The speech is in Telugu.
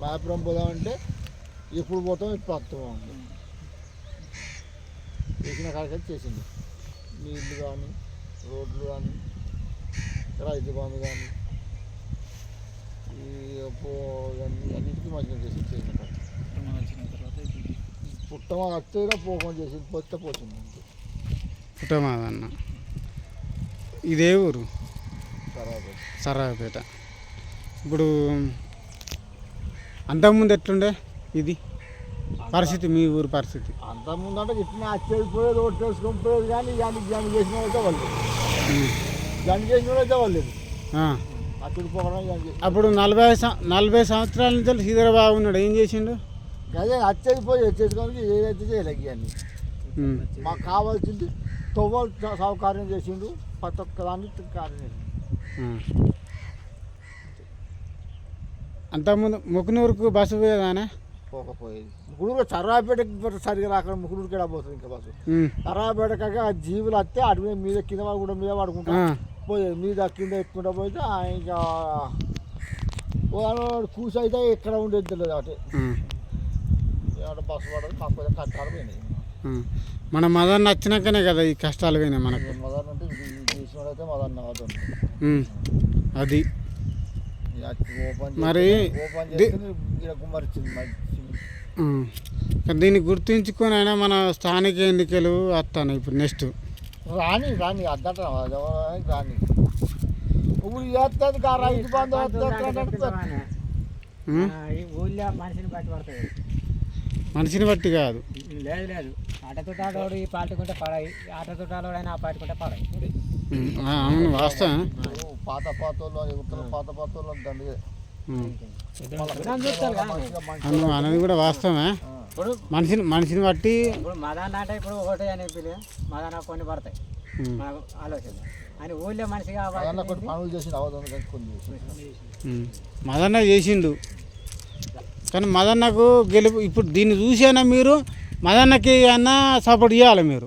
మాపురం పోదామంటే ఇప్పుడు పోతాం ఇప్పుడు వస్తాం చేసిన కాడికి చేసింది. నీళ్ళు కానీ రోడ్లు కానీ రైతు బంధు కానీ ఈ ఇవన్నీ అన్నిటికీ మంచిగా చేసి చేసిన పుట్టమ వస్తేనే పోకుండా చేసింది పోతే పోతుంది అంతే. పుట్టమాదన్న. ఇదే ఊరు? సరాపేట ఇప్పుడు అంతకుముందు ఎట్లుండే? ఇది? పరిస్థితి మీ ఊరు పరిస్థితి. అంత ముందంటే ఇట్లా వచ్చేదిపోయేది ఒకటి తెలుసుకొని పోయేది కానీ దాన్ని దాన్ని చేసిన వాళ్ళైతే వాళ్ళు. దాన్ని చేసిన వాళ్ళైతే వాళ్ళు. అప్పుడు నలభై నలభై సంవత్సరాల నుంచి హీదరాబాద్ ఉన్నాడు. ఏం చేసిండు? అదే వచ్చేది పోయి వచ్చేసుకోవడానికి ఏదైతే ఉమ్. మాకు కావాల్సింది తొవ్వలు సౌకర్యం చేసిండు. ప్రతి ఒక్క దాన్ని కార్యం చేసిండు. అంతకుముందు ముకునూరుకు బస్సు పోయేదానే పోకపోయేది ముకుడుగా చర్రాపేటకి సరిగా రాకుండా ముకుడుకి కూడా పోతుంది ఇంకా బస్సు ఉమ్. చర్రాపేట కాక ఆ జీవులు వస్తే అటు మీద కింద వాళ్ళు కూడా మీద పడుకుంటా. పోయేది మీద కింద ఎక్కుంటా ఆ ఇంకా కూసి అయితే ఎక్కడ ఉండేది తెలియదు. ఏమంటే బస్సు పడదు మాకు కొంచెం కష్టాలు పోయినాయి. మన మదన్ నచ్చినాకనే కదా ఈ కష్టాలు పోయినాయి మనకు మదన్ అంటే మదన్. అది కానీ దీన్ని గుర్తుంచుకొని అయినా మన స్థానిక ఎన్నికలు వస్తాను ఇప్పుడు నెక్స్ట్. రాని రాని అద్దట రాని. ఇప్పుడు చేస్తుంది కా రైతు బంధు మనిషిని బట్టి పడుతుంది మనిషిని బట్టి కాదు. లేదు లేదు. ఆటతో ఆడోడు ఈ పాటుకుంటే పడాయి. ఆటతో ఆడోడైనా ఆ పాటుకుంటే పడాయి. అవును వాస్తవం. పాత పాత వాళ్ళు ఉత్తర పాత పాత వాళ్ళు దండగే ఉమ్. చూస్తారు కదా. మంచిగా మంచి అను అనేది కూడా వాస్తవమే. ఇప్పుడు మనిషిని మనిషిని బట్టి ఇప్పుడు మదాన్న అంటే ఇప్పుడు ఒకటే అని పిలి మదాన్న కొన్ని పడతాయి. మనకు ఆలోచన. అని ఊళ్ళో మనిషి. మదన్న చేసిండు. కానీ మదన్నకు గెలుపు ఇప్పుడు దీన్ని చూసైనా మీరు మదన్నకి అన్న సపోర్ట్ చేయాలి మీరు.